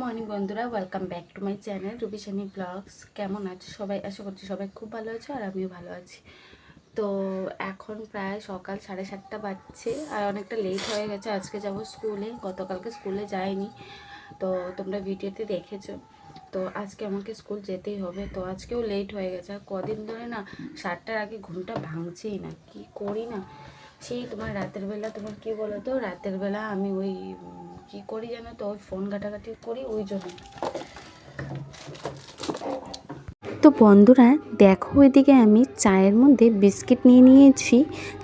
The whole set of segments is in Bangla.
মর্নিং বন্ধুরা। Welcome back to my channel Ruby vlogs কেমন আছে সবাই? আশা করছি সবাই খুব ভালো আছে আর আমিও ভালো আছি। তো এখন প্রায় সকাল সাড়ে সাতটা বাজছে আর অনেকটা লেট হয়ে গেছে। আজকে যাব স্কুলে। গতকালকে স্কুলে যাইনি। তো তোমরা ভিডিওতে দেখেছ। তো আজকে আমাকে স্কুল যেতেই হবে। তো আজকেও লেট হয়ে গেছে। আর কদিন ধরে না সাতটার আগে ঘুমটা ভাঙছেই না। কি করি না? সেই তোমার রাতের বেলা তোমার কি বলো তো রাতের বেলা আমি ওই কি করি জানো তো? ওই ফোন ঘাটাঘাটি করি ওই জন্য। তো বন্ধুরা, দেখো ওইদিকে আমি চায়ের মধ্যে বিস্কিট নিয়ে নিয়েছি,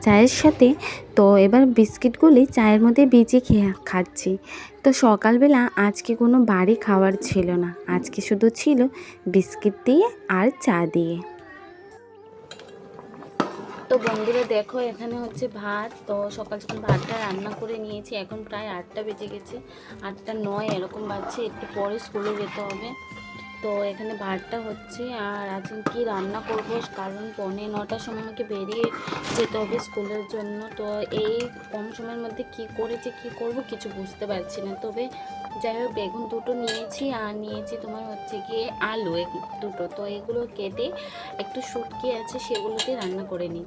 চায়ের সাথে। তো এবার বিস্কিটগুলি চায়ের মধ্যে ভিজিয়ে খেয়ে খাচ্ছি। তো সকালবেলা আজকে কোনো বাড়ি খাওয়ার ছিল না। আজকে শুধু ছিল বিস্কিট দিয়ে আর চা দিয়ে। তো বন্ধুরা দেখো, এখানে হচ্ছে ভাত। তো সকাল সকাল ভাতটা রান্না করে নিয়েছি। এখন প্রায় আটটা বেজে গেছে। আটটা নয় এরকম বাজছে। একটু পরে স্কুলে যেতে হবে। তো এখানে ভাতটা হচ্ছে আর আজকে কি রান্না করব? কারণ পৌনে নটার সময় আমাকে বেরিয়ে যেতে হবে স্কুলের জন্য। তো এই কম সময়ের মধ্যে কি করেছি কি করব কিছু বুঝতে পারছি না। তবে যাই হোক, বেগুন দুটো নিয়েছি আর নিয়েছি তোমার হচ্ছে গিয়ে আলু দুটো। তো এগুলো কেটে একটু শুটকি আছে সেগুলোতে রান্না করে নিই।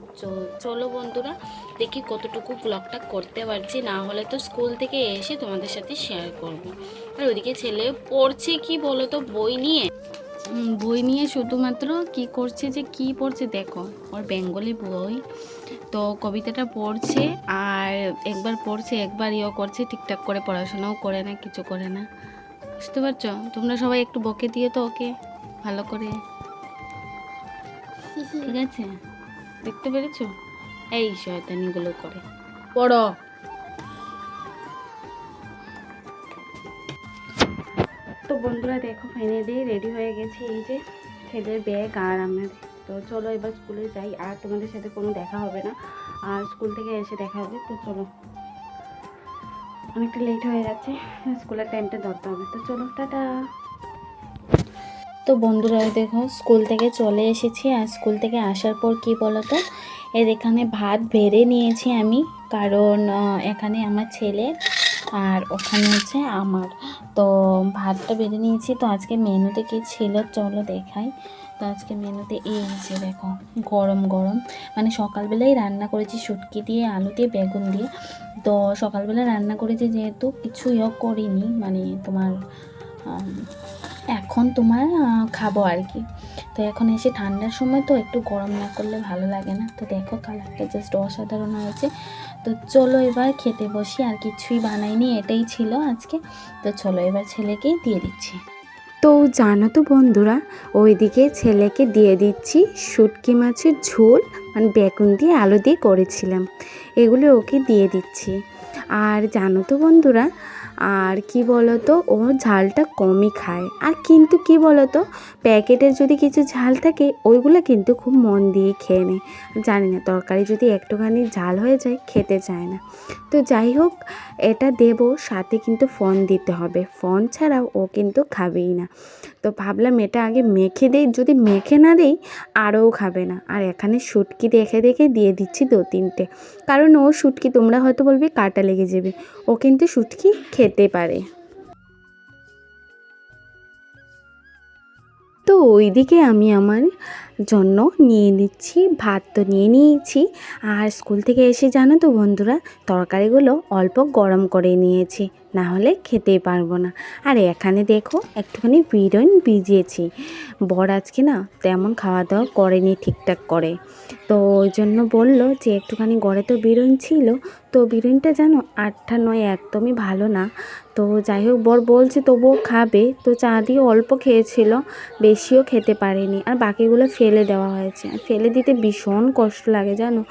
চলো বন্ধুরা, দেখি কতটুকু ব্লগটা করতে পারছি। না হলে তো স্কুল থেকে এসে তোমাদের সাথে শেয়ার করব। আর ওদিকে ছেলে পড়ছে কি বলো তো বই নিয়ে? বই নিয়ে শুধুমাত্র কি করছে যে কি পড়ছে দেখো ওর বেঙ্গলি বই। তো কবিতাটা পড়ছে আর একবার পড়ছে একবার ইয়ে করছে ঠিকঠাক করে পড়াশোনাও করে না কিছু করে না। বুঝতে পারছ? তোমরা সবাই একটু বকে দিয়ে তো ওকে ভালো করে। ঠিক আছে? দেখতে পেরেছ? এই শয়তানিগুলো করে। পড়ো। বন্ধুরা দেখো ফাইনালি রেডি হয়ে গেছি। এই যে ছেলের ব্যাগ আর আমার তো চলো এবার স্কুলে যাই। আর তোমাদের সাথে কোনো দেখা হবে না। আর স্কুল থেকে এসে দেখা হবে। তো চলো। অনেকটা লেট হয়ে যাচ্ছে স্কুলের টাইমটা ধরতে হবে। তো চলো, টাটা। তো বন্ধুরা, দেখো স্কুল থেকে চলে এসেছি। আর স্কুল থেকে আসার পর কি বলো তো এর এখানে ভাত বেড়ে নিয়েছি আমি। কারণ এখানে আমার ছেলে আর ওখানে হচ্ছে আমার। তো ভাতটা বেড়ে নিয়েছি। তো আজকে মেনুতে কি ছিল চলো দেখাই। তো আজকে মেনুতে এই যে দেখো, গরম গরম। মানে সকালবেলায় রান্না করেছি শুটকি দিয়ে, আলু দিয়ে, বেগুন দিয়ে। তো সকালবেলা রান্না করেছি যেহেতু কিছু ইয়ে করিনি। মানে তোমার এখন তোমার খাব আর কি। তো এখন এসে ঠান্ডার সময় তো একটু গরম না করলে ভালো লাগে না। তো দেখো কালারটা জাস্ট অসাধারণ হয়েছে। তো চলো এবার খেতে বসি, আর কিছুই বানাইনি, এটাই ছিল আজকে। তো চলো এবার ছেলেকেই দিয়ে দিচ্ছি। তো জানো তো বন্ধুরা, ওইদিকে ছেলেকে দিয়ে দিচ্ছি শুটকি মাছের ঝোল মানে বেগুন দিয়ে আলু দিয়ে করেছিলাম। এগুলো ওকে দিয়ে দিচ্ছি। আর জানো তো বন্ধুরা আর কি বলতো, ও ঝালটা কমই খায়। আর কিন্তু কি বলতো প্যাকেটের যদি কিছু ঝাল থাকে, ওইগুলো কিন্তু খুব মন দিয়ে খেয়ে নেয়। জানি না, তরকারি যদি একটুখানি ঝাল হয়ে যায়, খেতে চায় না। তো যাই হোক, এটা দেব, সাথে কিন্তু ফোন দিতে হবে। ফোন ছাড়াও ও কিন্তু খাবেই না। তো ভাবলাম এটা আগে মেখে দেই, যদি মেখে না দেই আরও খাবে না। আর এখানে শুটকি দেখে দেখে দিয়ে দিচ্ছি দু তিনটে। কারণ ও শুটকি তোমরা হয়তো বলবে কাটা লেগে যাবে। ও কিন্তু শুটকি খেতে পারে। তো ওইদিকে আমি আমার জন্য নিয়ে নিচ্ছি, ভাত তো নিয়ে নিয়েছি। আর স্কুল থেকে এসে জানো তো বন্ধুরা, তরকারিগুলো অল্প গরম করে নিয়েছি, না হলে খেতেই পারব না। আর এখানে দেখো, একটুখানি বিরিয়ান ভিজিয়েছি। বর আজকে না তেমন খাওয়া দাওয়া করেনি ঠিকঠাক করে। তো ওই জন্য বলল যে, একটুখানি গড়ে তো বিরিয়ানি ছিল, তো বিরিয়ানিটা জানো আটটা নয় একদমই ভালো না। তো যাই হোক, বর বলছে তবুও খাবে। তো চা দিয়ে অল্প খেয়েছিল, বেশিও খেতে পারেনি। আর বাকিগুলো ফেলে দেওয়া হয়েছে। ফেলে দিতে ভীষণ কষ্ট লাগে, জানো?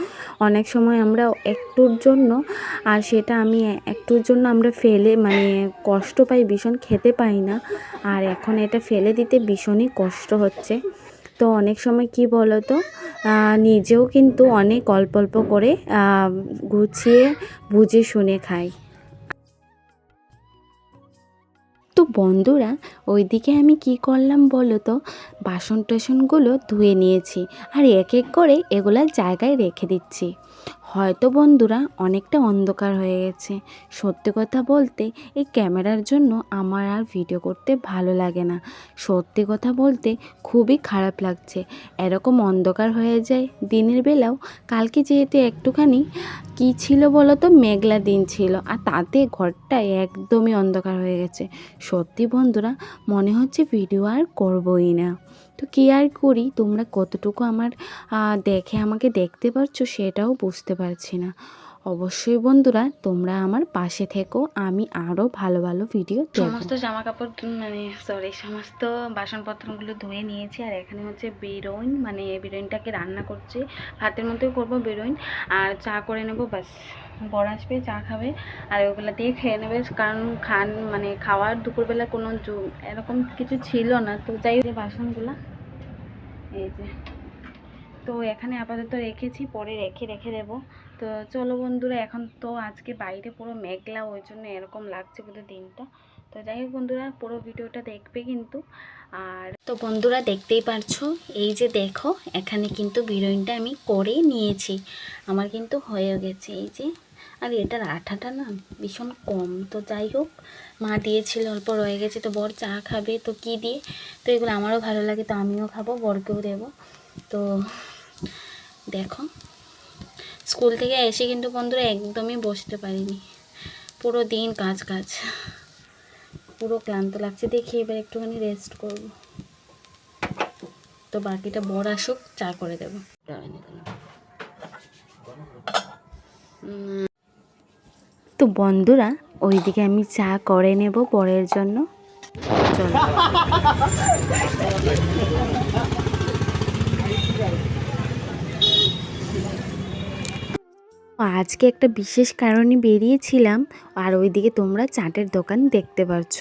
অনেক সময় আমরা একটুর জন্য, আর সেটা আমি একটুর জন্য আমরা ফেলে মানে কষ্ট পাই, ভীষণ খেতে পাই না। আর এখন এটা ফেলে দিতে ভীষণই কষ্ট হচ্ছে। তো অনেক সময় কি বলো তো নিজেও কিন্তু অনেক অল্প অল্প করে গুছিয়ে, বুঝে, শুনে খাই। তো বন্ধুরা, ওইদিকে আমি কি করলাম বলো তো? বাসন টাসনগুলো ধুয়ে নিয়েছি আর এক এক করে এগুলা জায়গায় রেখে দিচ্ছি। হয়তো বন্ধুরা অনেকটা অন্ধকার হয়ে গেছে। সত্যি কথা বলতে এই ক্যামেরার জন্য আমার আর ভিডিও করতে ভালো লাগে না। সত্যি কথা বলতে খুবই খারাপ লাগছে। এরকম অন্ধকার হয়ে যায় দিনের বেলাও। কালকে যেহেতু একটুখানি কি ছিল বলো তো মেঘলা দিন ছিল। আর তাতে ঘরটা একদমই অন্ধকার হয়ে গেছে। সত্যি বন্ধুরা মনে হচ্ছে ভিডিও আর করবই না। তো কেয়ার করি তোমরা কতটুকু আমার দেখে আমাকে দেখতে পারছ সেটাও বুঝতে পারছি না। অবশ্যই বন্ধুরা, তোমরা আমার পাশে থেকো, আমি আরও ভালো ভালো ভিডিও সমস্ত জামা কাপড় মানে সরি সমস্ত বাসনপত্রগুলো ধুয়ে নিয়েছি, আর এখানে হচ্ছে বেরোইন মানে বেরোইনটাকে রান্না করছি। ভাতের মতোই করব বেরোইন, আর চা করে নেব, ব্যাস। বড় আসবে, চা খাবে, আর ওগুলো দিয়ে খেয়ে নেবে, কারণ খান মানে খাওয়ার দুপুরবেলা কোনো এরকম কিছু ছিল না। তো যাই যে বাসনগুলো, এই যে। তো এখানে আপাতত রেখেছি, পরে রেখে রেখে দেবো। তো চলো বন্ধুরা, এখন তো আজকে বাইরে পুরো মেঘলা, ওই জন্য এরকম লাগছে পুরো দিনটা। তো যাই হোক বন্ধুরা, পুরো ভিডিওটা দেখবে কিন্তু। আর তো বন্ধুরা, দেখতেই পারছ, এই যে দেখো, এখানে কিন্তু বিরিয়ানিটা আমি করে নিয়েছি। আমার কিন্তু হয়ে গেছে, এই যে। আর এটার আঠাটা না ভীষণ কম। তো যাই হোক, মা দিয়েছিল, অল্প রয়ে গেছে, তো বর চা খাবে, তো কি দিয়ে? তো এগুলো আমারও ভালো লাগে, তো আমিও খাব, বরকেও দেবো। তো দেখো স্কুল থেকে এসে কিন্তু বন্ধুরা একদমই বসতে পারিনি। পুরো দিন কাজ কাজ। পুরো ক্লান্ত লাগছে। দেখি এবার একটুখানি রেস্ট করব। তো বাকিটা বড় আসুক, চা করে দেবো। তো বন্ধুরা, ওইদিকে আমি চা করে নেব পরের জন্য। চলো। আজকে একটা বিশেষ কারণে বেরিয়েছিলাম আর ওইদিকে তোমরা চাটের দোকান দেখতে পাচ্ছ।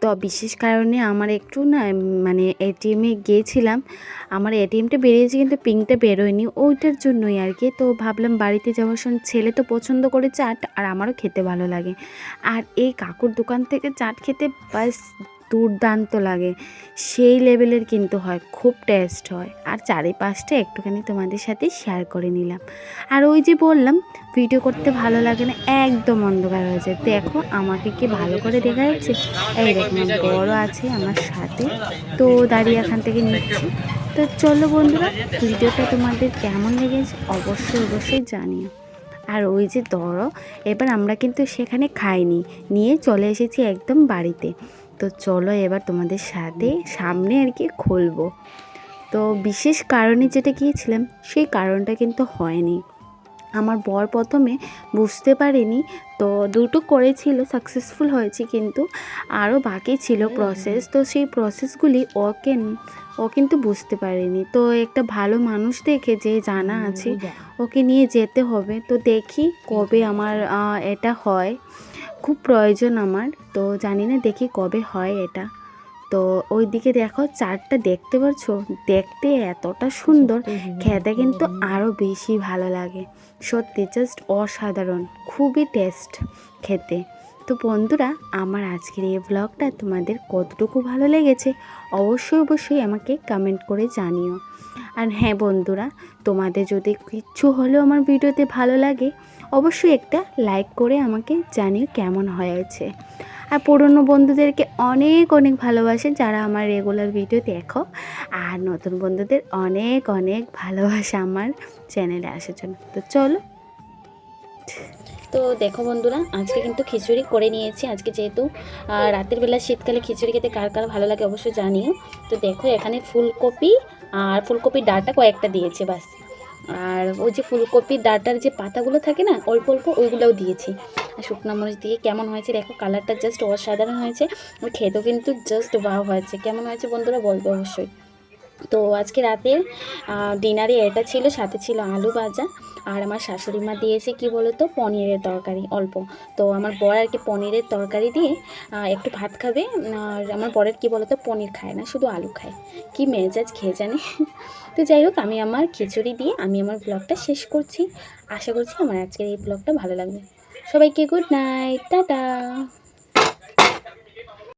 তো বিশেষ কারণে আমার একটু না মানে এটিএমে গিয়েছিলাম। আমার এটিএমটা বেরিয়েছে কিন্তু পিংটা বেরোয়নি, ওইটার জন্যই আর কি। তো ভাবলাম বাড়িতে যাওয়ার সময় ছেলে তো পছন্দ করে চাট আর আমারও খেতে ভালো লাগে। আর এই কাকুর দোকান থেকে চাট খেতে বাস দুর্দান্ত লাগে। সেই লেভেলের কিন্তু হয়, খুব টেস্ট হয়। আর চারিপাশটা একটুখানি তোমাদের সাথে শেয়ার করে নিলাম। আর ওই যে বললাম ভিডিও করতে ভালো লাগে না, একদম অন্ধকার হয়ে যায়। দেখো, আমাকে কি ভালো করে দেখা যাচ্ছে? এই দেখো বড় আছে আমার সাথে। তো দাঁড়িয়ে এখান থেকে নিচ্ছি। তো চলো বন্ধুরা ভিডিওটা তোমাদের কেমন লেগেছে অবশ্যই অবশ্যই জানিও। আর ওই যে ধরো, এবার আমরা কিন্তু সেখানে খাইনি, নিয়ে চলে এসেছি একদম বাড়িতে। তো চলো এবার তোমাদের সাথে সামনে আর কি খুলবো। তো বিশেষ কারণে যেটা গিয়েছিলাম সেই কারণটা কিন্তু হয়নি। আমার বর প্রথমে বুঝতে পারেনি তো দুটো করেছিল সাকসেসফুল হয়েছে কিন্তু আরও বাকি ছিল প্রসেস তো সেই প্রসেসগুলি ওকে ও কিন্তু বুঝতে পারেনি। তো একটা ভালো মানুষ দেখে যে জানা আছে ওকে নিয়ে যেতে হবে। তো দেখি কবে আমার এটা হয়। খুব প্রয়োজন আমার তো জানি না দেখি কবে হয় এটা। তো ওই দিকে দেখো চারটা দেখতে পাচ্ছো দেখতে এতটা সুন্দর খেতে কিন্তু আরও বেশি ভালো লাগে। সত্যি জাস্ট অসাধারণ খুবই টেস্ট খেতে। তো বন্ধুরা, আমার আজকের এই ব্লগটা তোমাদের কতটুকু ভালো লেগেছে অবশ্যই অবশ্যই আমাকে কমেন্ট করে জানিও। আর হ্যাঁ বন্ধুরা, তোমাদের যদি কিচ্ছু হলেও আমার ভিডিওতে ভালো লাগে, অবশ্যই একটা লাইক করে আমাকে জানিও কেমন হয়েছে। আর পুরনো বন্ধুদেরকে অনেক অনেক ভালোবাসে যারা আমার রেগুলার ভিডিও দেখো। আর নতুন বন্ধুদের অনেক অনেক ভালোবাসা আমার চ্যানেলে আসার জন্য। তো চলো। তো দেখো বন্ধুরা, আজকে কিন্তু খিচুড়ি করে নিয়েছি। আজকে যেহেতু রাতের বেলা শীতকালে খিচুড়ি খেতে কার কার ভালো লাগে অবশ্যই জানিও। তো দেখো, এখানে ফুলকপি আর ফুলকপির ডাটা কয়েকটা দিয়েছে বাস। আর ওই যে ফুলকপির ডাটার যে পাতাগুলো থাকে না, অল্প অল্প ওইগুলোও দিয়েছি। আর শুকনো মরিচ দিয়ে কেমন হয়েছে দেখো, কালারটা জাস্ট অসাধারণ হয়েছে। খেতেও কিন্তু জাস্ট বাহ হয়েছে। কেমন হয়েছে বন্ধুরা বলবে অবশ্যই। তো আজকে রাতে ডিনারে এটা ছিল, সাথে ছিল আলু ভাজা। আর আমার শাশুড়ি মা দিয়েছে কি বলো তো পনিরের তরকারি, অল্প। তো আমার বর আর কি পনিরের তরকারি দিয়ে একটু ভাত খাবে। আর আমার বরের কি বলো তো পনির খায় না, শুধু আলু খায়। কি মেজাজ খেয়ে জানে? তো যাই হোক, আমি আমার খিচুড়ি দিয়ে, আমি আমার ব্লগটা শেষ করছি। আশা করছি আমার আজকের এই ব্লগটা ভালো লাগবে। সবাইকে গুড নাইট, টাটা।